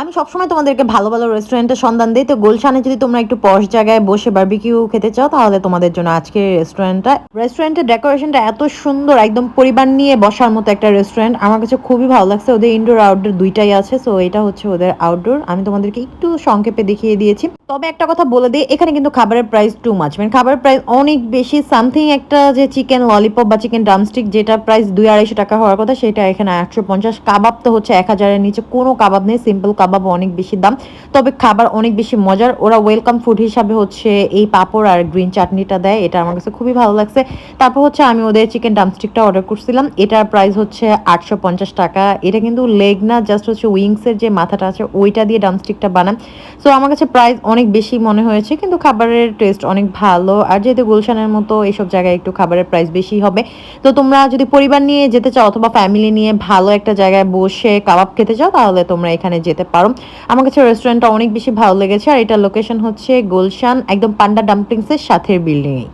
আমি সবসময় তোমাদেরকে ভালো ভালো রেস্টুরেন্টের সন্ধান দিই। তো গুলশানে যদি তোমরা একটু পশ জায়গায় বসে বারবিকিউ খেতে চাও, তাহলে তোমাদের জন্য আজকে রেস্টুরেন্টটা রেস্টুরেন্টের ডেকোরেশনটা এত সুন্দর, একদম পরিবার নিয়ে বসার মতো একটা রেস্টুরেন্ট আমার কাছে খুবই ভালো লাগছে। ওদের ইনডোর আউটডোর দুইটাই আছে সো এটা হচ্ছে ওদের আউটডোর আমি তোমাদেরকে একটু সংক্ষেপে দেখিয়ে দিয়েছি। তবে একটা কথা বলে দিই, এখানে কিন্তু খাবারের প্রাইস টু মাছ মানে খাবারের প্রাইস অনেক বেশি। সামথিং একটা যে চিকেন ললিপপ বা চিকেন ড্রামস্টিক যেটা প্রাইস দুই আড়াইশো টাকা হওয়ার কথা, সেটা এখানে একশো পঞ্চাশ। কাবাব তো হচ্ছে এক হাজারের নিচে। কোনো কাবাব নেই সিম্পল কাবাব। অনেক বেশি দাম। তবে খাবার অনেক বেশি মজার। ওরা ওয়েলকাম ফুড হিসাবে হচ্ছে এই পাঁপড় আর গ্রিন চাটনিটা দেয়। এটা আমার কাছে খুবই ভালো লাগছে। তারপর হচ্ছে আমি ওদের চিকেন ড্রামস্টিকটা অর্ডার করছিলাম। এটার প্রাইস হচ্ছে আটশো পঞ্চাশ টাকা। এটা কিন্তু লেগ না জাস্ট হচ্ছে উইংসের যে মাথাটা আছে, ওইটা দিয়ে ড্রামস্টিকটা বানান সো আমার কাছে প্রাইস অনেক বেশি মনে হয়েছে, কিন্তু খাবারের টেস্ট অনেক ভালো। আর যেহেতু গুলশানের মতো এইসব জায়গায় একটু খাবারের প্রাইস বেশি হবে, তো তোমরা যদি পরিবার নিয়ে যেতে চাও অথবা ফ্যামিলি নিয়ে ভালো একটা জায়গায় বসে কাবাব খেতে চাও, তাহলে তোমরা এখানে যেতে পারো। আমার কাছে রেস্টুরেন্টটা অনেক বেশি ভালো লেগেছে, আর এটা লোকেশন হচ্ছে গুলশান, একদম পান্ডা ডাম্পলিংসের সাথের বিল্ডিংয়ে